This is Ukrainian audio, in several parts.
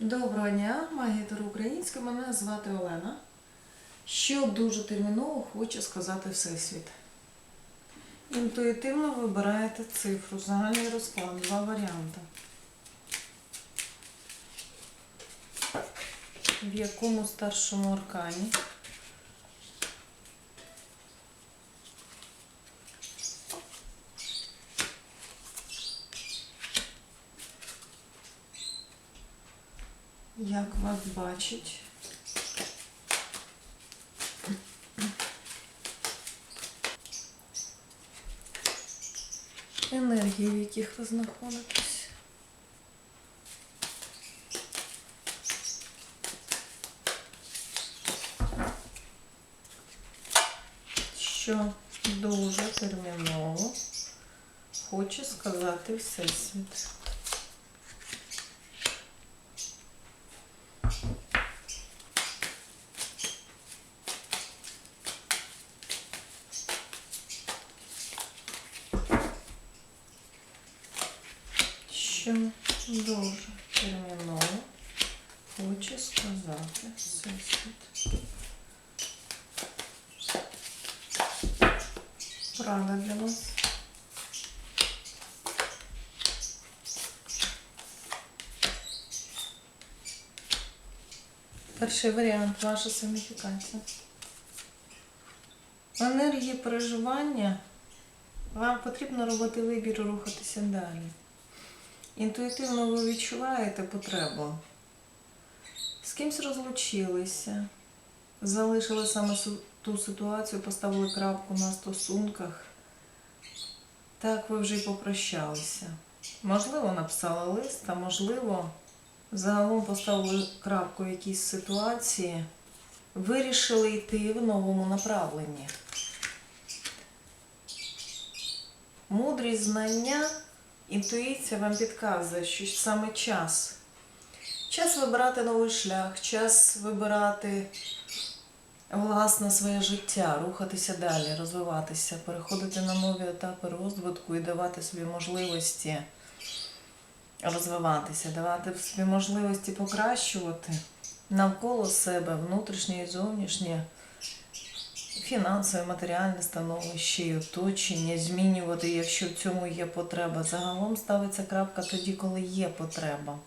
Доброго дня, магітер українська. Мене звати Олена. Що дуже терміново хоче сказати Всесвіт. Інтуїтивно вибираєте цифру, загальний розклад, два варіанти. В якому старшому аркані? Як вас бачить? Енергії, в яких ви знаходитесь. Що дуже терміново хоче сказати Всесвіт. що дуже терміново хоче сказати Всесвіт. Для. Перший варіант ваша сигніфікація. Енергії переживання вам потрібно робити вибір і рухатися далі. Інтуїтивно ви відчуваєте потребу. Кимсь розлучилися, залишили саме ту ситуацію, поставили крапку на стосунках. Так ви вже й попрощалися. Можливо, написали лист, а можливо, загалом поставили крапку в якійсь ситуації, вирішили йти в новому направленні. Мудрість знання Інтуїція вам підказує, що саме час. Час вибирати новий шлях, час вибирати власне своє життя, рухатися далі, розвиватися, переходити на нові етапи розвитку і давати собі можливості розвиватися, давати собі можливості покращувати навколо себе внутрішнє і зовнішнє фінансове, матеріальне становище і оточення, змінювати, якщо в цьому є потреба. Загалом ставиться крапка тоді, коли є потреба,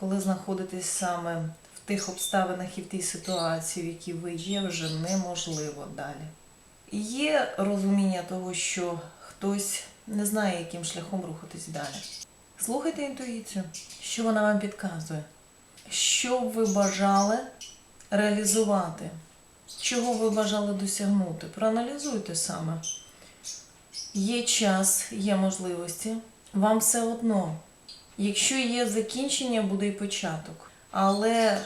коли знаходитесь саме в тих обставинах і в тій ситуації, в якій ви є, вже неможливо далі. Є розуміння того, що хтось не знає, яким шляхом рухатись далі. Слухайте інтуїцію, що вона вам підказує, що ви бажали реалізувати чого ви бажали досягнути. Проаналізуйте саме. Є час, є можливості. Вам все одно. Якщо є закінчення, буде і початок. Але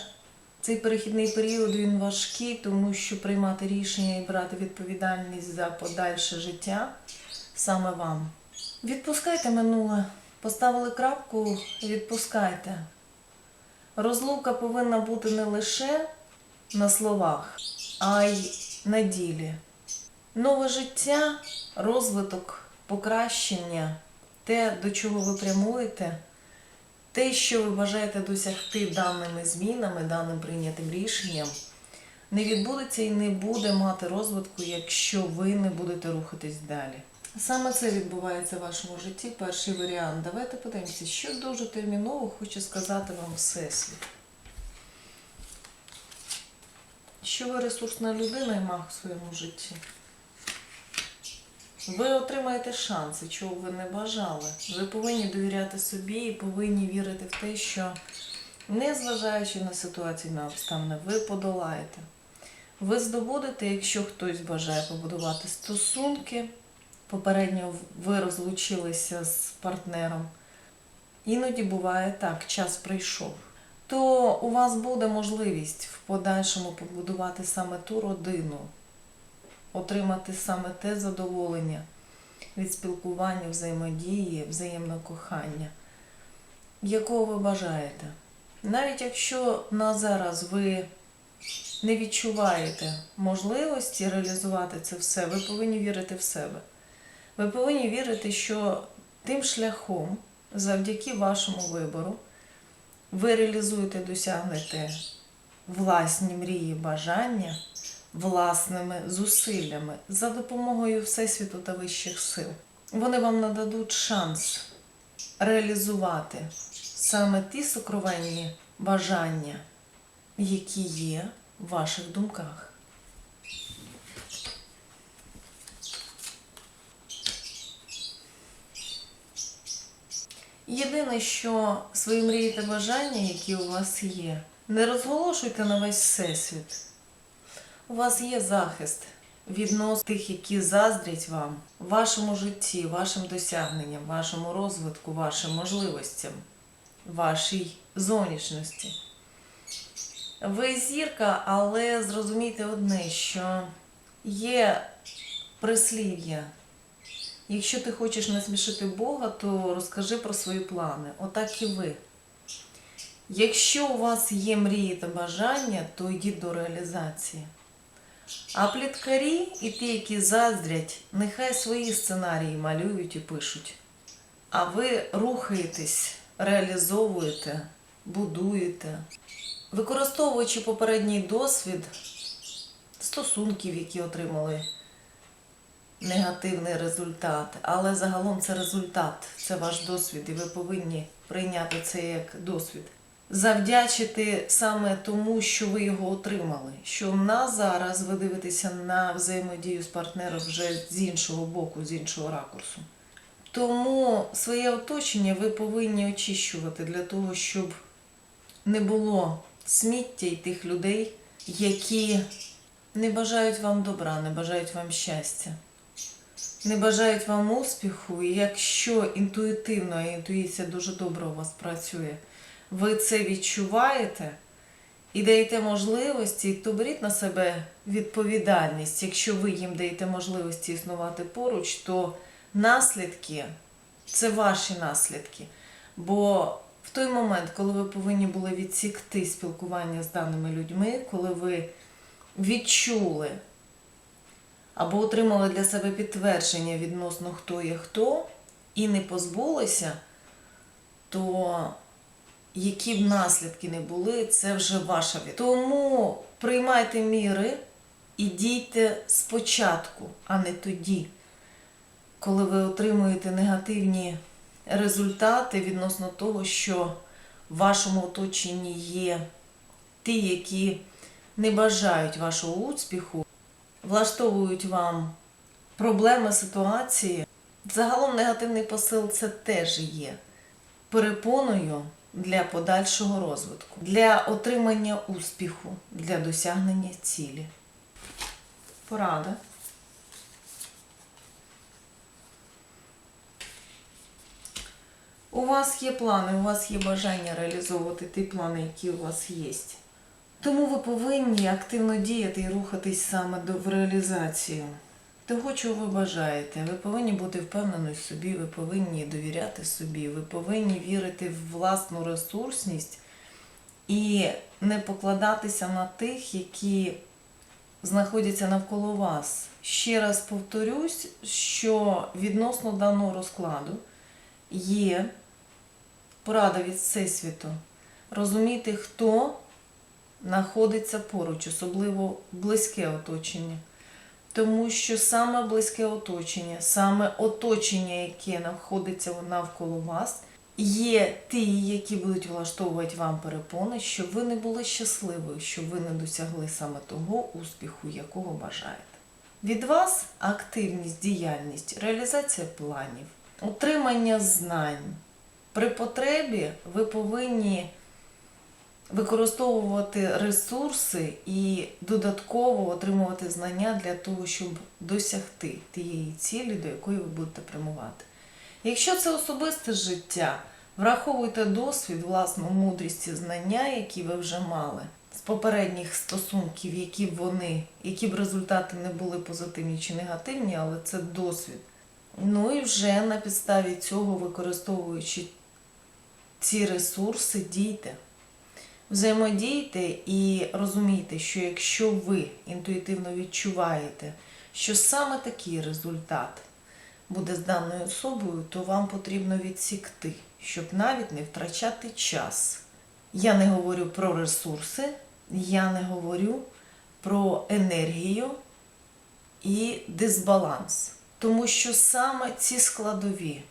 цей перехідний період він важкий, тому що приймати рішення і брати відповідальність за подальше життя саме вам. Відпускайте минуле. Поставили крапку, відпускайте. Розлука повинна бути не лише на словах, а й на ділі. Нове життя, розвиток, покращення, те, до чого ви прямуєте, те, що ви бажаєте досягти даними змінами, даним прийнятим рішенням, не відбудеться і не буде мати розвитку, якщо ви не будете рухатись далі. Саме це відбувається в вашому житті. Перший варіант. Давайте подивимося, що дуже терміново хоче сказати вам Всесвіт. що ви ресурсна людина і маг в своєму житті. Ви отримаєте шанси, чого ви не бажали. Ви повинні довіряти собі і повинні вірити в те, що, незважаючи на ситуацію, на обставини, ви подолаєте. Ви здобудете, якщо хтось бажає побудувати стосунки. Попередньо ви розлучилися з партнером. Іноді буває так, час прийшов то у вас буде можливість в подальшому побудувати саме ту родину, отримати саме те задоволення від спілкування, взаємодії, взаємного кохання, якого ви бажаєте. Навіть якщо на зараз ви не відчуваєте можливості реалізувати це все, ви повинні вірити в себе. Ви повинні вірити, що тим шляхом, завдяки вашому вибору, ви реалізуєте, досягнете власні мрії, бажання власними зусиллями за допомогою Всесвіту та вищих сил. Вони вам нададуть шанс реалізувати саме ті сокровенні бажання, які є в ваших думках. Єдине, що свої мрії та бажання, які у вас є, не розголошуйте на весь всесвіт. У вас є захист відносно тих, які заздрять вам, вашому житті, вашим досягненням, вашому розвитку, вашим можливостям, вашій зовнішності. Ви зірка, але зрозумійте одне, що є прислів'я. Якщо ти хочеш насмішити Бога, то розкажи про свої плани. Отак і ви. Якщо у вас є мрії та бажання, то йдіть до реалізації. А пліткарі і ті, які заздрять, нехай свої сценарії малюють і пишуть. А ви рухаєтесь, реалізовуєте, будуєте, використовуючи попередній досвід стосунків, які отримали негативний результат. Але загалом це результат, це ваш досвід, і ви повинні прийняти це як досвід. Завдячити саме тому, що ви його отримали. Що на зараз ви дивитеся на взаємодію з партнером вже з іншого боку, з іншого ракурсу. Тому своє оточення ви повинні очищувати для того, щоб не було сміття і тих людей, які не бажають вам добра, не бажають вам щастя, не бажають вам успіху. І якщо інтуїтивно, а інтуїція дуже добре у вас працює, ви це відчуваєте і даєте можливості, то беріть на себе відповідальність. Якщо ви їм даєте можливості існувати поруч, то наслідки це ваші наслідки. Бо в той момент, коли ви повинні були відсікти спілкування з даними людьми, коли ви відчули або отримали для себе підтвердження відносно хто є хто, і не позбулися, то які б наслідки не були, це вже ваша від. Тому приймайте міри і дійте спочатку, а не тоді, коли ви отримуєте негативні результати відносно того, що в вашому оточенні є ті, які не бажають вашого успіху, влаштовують вам проблеми, ситуації. Загалом негативний посил це теж є перепоною для подальшого розвитку, для отримання успіху, для досягнення цілі. Порада. У вас є плани, у вас є бажання реалізовувати ті плани, які у вас є. Тому ви повинні активно діяти і рухатись саме в реалізацію того, чого ви бажаєте. Ви повинні бути впевнені в собі, ви повинні довіряти собі, ви повинні вірити в власну ресурсність і не покладатися на тих, які знаходяться навколо вас. Ще раз повторюсь, що відносно даного розкладу є порада від Всесвіту. Розуміти, хто знаходиться поруч, особливо близьке оточення. Тому що саме близьке оточення, саме оточення, яке знаходиться навколо вас, є ті, які будуть влаштовувати вам перепони, щоб ви не були щасливі, щоб ви не досягли саме того успіху, якого бажаєте. Від вас активність, діяльність, реалізація планів, отримання знань. При потребі ви повинні використовувати ресурси і додатково отримувати знання для того, щоб досягти тієї цілі, до якої ви будете прямувати. Якщо це особисте життя, враховуйте досвід, власну мудрість і знання, які ви вже мали з попередніх стосунків, які б вони, які б результати не були позитивні чи негативні, але це досвід. Ну і вже на підставі цього, використовуючи ці ресурси, дійте. Взаємодійте і розумійте, що якщо ви інтуїтивно відчуваєте, що саме такий результат буде з даною особою, то вам потрібно відсікти, щоб навіть не втрачати час Я не говорю про ресурси, я не говорю про енергію і дисбаланс. Тому що саме ці складові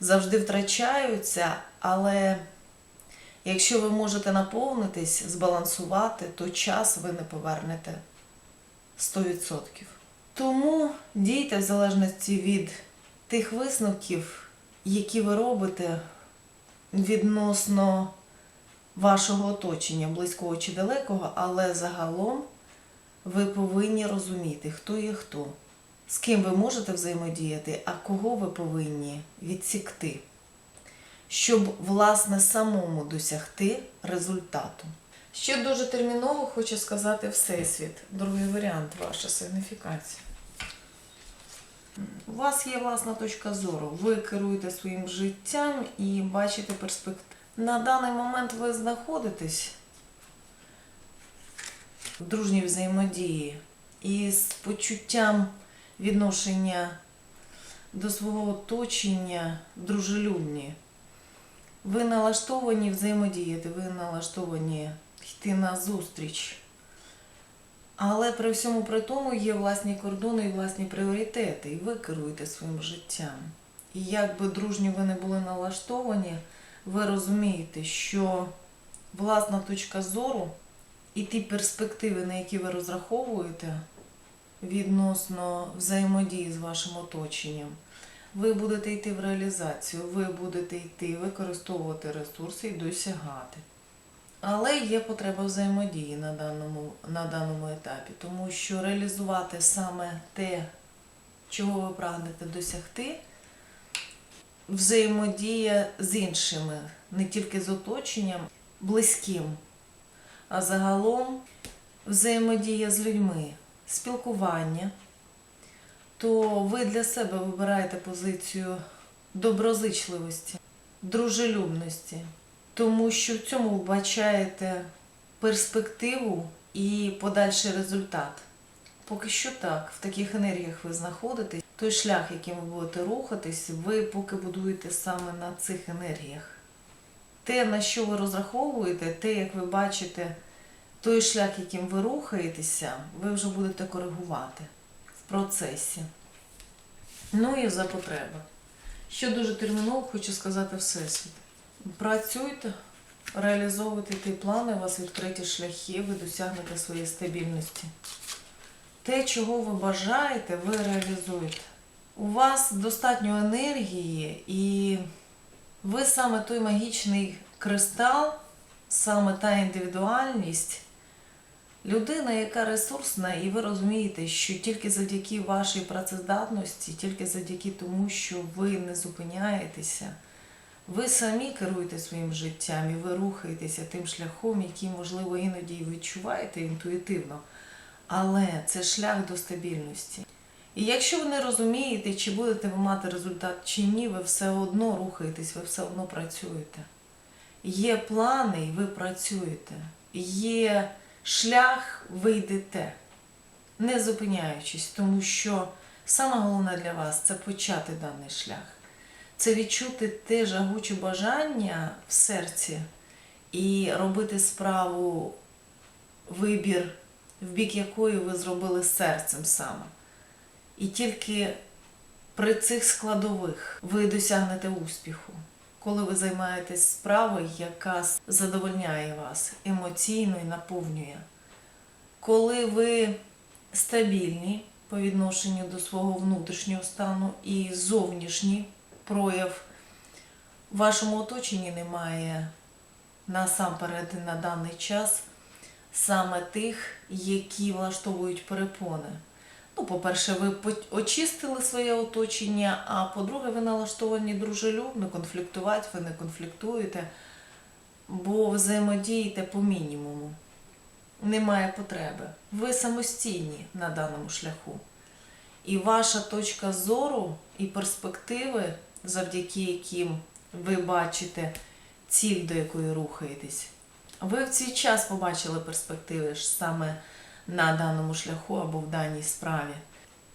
завжди втрачаються, але якщо ви можете наповнитись, збалансувати, то час ви не повернете 100%. Тому дійте в залежності від тих висновків, які ви робите відносно вашого оточення, близького чи далекого, але загалом ви повинні розуміти, хто є хто, з ким ви можете взаємодіяти, а кого ви повинні відсікти, щоб, власне, самому досягти результату. Ще дуже терміново хочу сказати Всесвіт. Другий варіант, ваша сигніфікація. У вас є власна точка зору. Ви керуєте своїм життям і бачите перспективу. На даний момент ви знаходитесь в дружній взаємодії і з почуттям відношення до свого оточення дружелюбні. Ви налаштовані взаємодіяти, ви налаштовані йти на зустріч. Але при всьому при тому є власні кордони і власні пріоритети, і ви керуєте своїм життям. І як би дружньо ви не були налаштовані, ви розумієте, що власна точка зору і ті перспективи, на які ви розраховуєте відносно взаємодії з вашим оточенням, ви будете йти в реалізацію, ви будете йти використовувати ресурси і досягати. Але є потреба взаємодії на даному, на даному етапі, тому що реалізувати саме те, чого ви прагнете досягти, взаємодія з іншими, не тільки з оточенням, близьким, а загалом взаємодія з людьми, спілкування, то ви для себе вибираєте позицію доброзичливості, дружелюбності, тому що в цьому вбачаєте перспективу і подальший результат. Поки що так, в таких енергіях ви знаходитесь. Той шлях, яким ви будете рухатись, ви поки будуєте саме на цих енергіях. Те, на що ви розраховуєте, те, як ви бачите, той шлях, яким ви рухаєтеся, ви вже будете коригувати процесі. Ну і за потреби. Що дуже терміново хочу сказати Всесвіт. Працюйте, реалізовуйте ті плани, у вас відкриті шляхи, ви досягнете своєї стабільності. Те, чого ви бажаєте, ви реалізуєте. У вас достатньо енергії, і ви саме той магічний кристал, саме та індивідуальність, людина, яка ресурсна, і ви розумієте, що тільки завдяки вашій працездатності, тільки завдяки тому, що ви не зупиняєтеся, ви самі керуєте своїм життям і ви рухаєтеся тим шляхом, який, можливо, іноді і відчуваєте інтуїтивно. Але це шлях до стабільності. І якщо ви не розумієте, чи будете ви мати результат чи ні, ви все одно рухаєтесь, ви все одно працюєте. Є плани, і ви працюєте. Є шлях, ви йдете, не зупиняючись, тому що саме головне для вас це почати даний шлях. Це відчути те жагуче бажання в серці і робити справу, вибір, в бік якої ви зробили серцем саме. І тільки при цих складових ви досягнете успіху, коли ви займаєтесь справою, яка задовольняє вас емоційно і наповнює. Коли ви стабільні по відношенню до свого внутрішнього стану і зовнішній прояв в вашому оточенні немає насамперед на даний час саме тих, які влаштовують перепони. Ну, по-перше, ви очистили своє оточення, а по-друге, ви налаштовані дружелюбно, конфліктувати ви не конфліктуєте, бо взаємодієте по мінімуму. Немає потреби. Ви самостійні на даному шляху. І ваша точка зору і перспективи, завдяки яким ви бачите ціль, до якої рухаєтесь, ви в цей час побачили перспективи ж саме на даному шляху або в даній справі.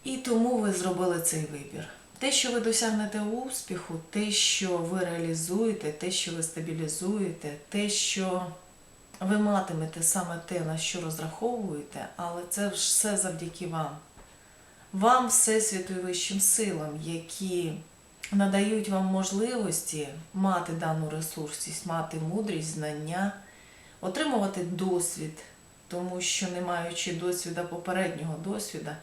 І тому ви зробили цей вибір. Те, що ви досягнете успіху, те, що ви реалізуєте, те, що ви стабілізуєте, те, що ви матимете саме те, на що розраховуєте, але це все завдяки вам. Вам, Всесвіту і вищим силам, які надають вам можливості мати дану ресурсність, мати мудрість, знання, отримувати досвід, тому що не маючи досвіда попереднього досвіда,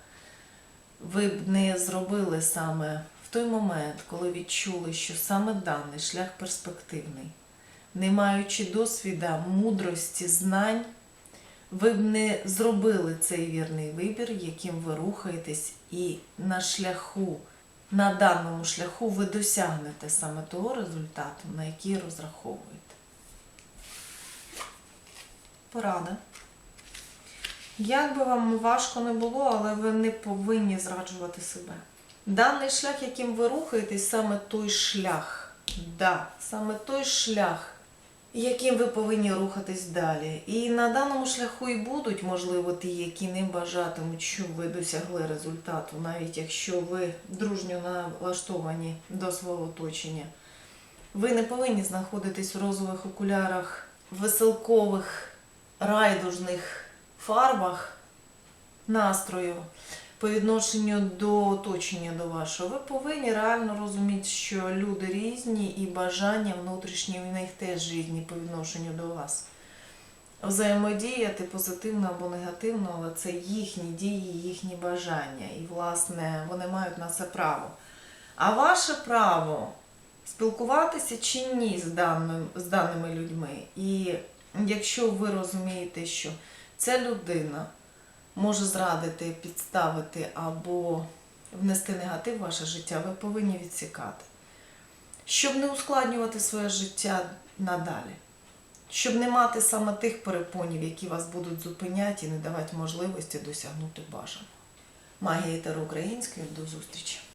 ви б не зробили саме в той момент, коли відчули, що саме даний шлях перспективний, не маючи досвіда, мудрості, знань, ви б не зробили цей вірний вибір, яким ви рухаєтесь, і на шляху, на даному шляху ви досягнете саме того результату, на який розраховуєте. Порада. Як би вам важко не було, але ви не повинні зраджувати себе. Даний шлях, яким ви рухаєтесь, саме той шлях. Да, саме той шлях, яким ви повинні рухатись далі. І на даному шляху і будуть, можливо, ті, які не бажатимуть, щоб ви досягли результату, навіть якщо ви дружньо налаштовані до свого оточення. Ви не повинні знаходитись в розових окулярах, веселкових, райдужних фарбах настрою по відношенню до оточення до вашого. Ви повинні реально розуміти, що люди різні і бажання внутрішні в них теж різні по відношенню до вас. Взаємодіяти позитивно або негативно, але це їхні дії, їхні бажання. І, власне, вони мають на це право. А ваше право спілкуватися чи ні з даними, з даними людьми. І якщо ви розумієте, що ця людина може зрадити, підставити або внести негатив в ваше життя, ви повинні відсікати. Щоб не ускладнювати своє життя надалі. Щоб не мати саме тих перепонів, які вас будуть зупиняти і не давати можливості досягнути бажаного. Магія Таро української. До зустрічі!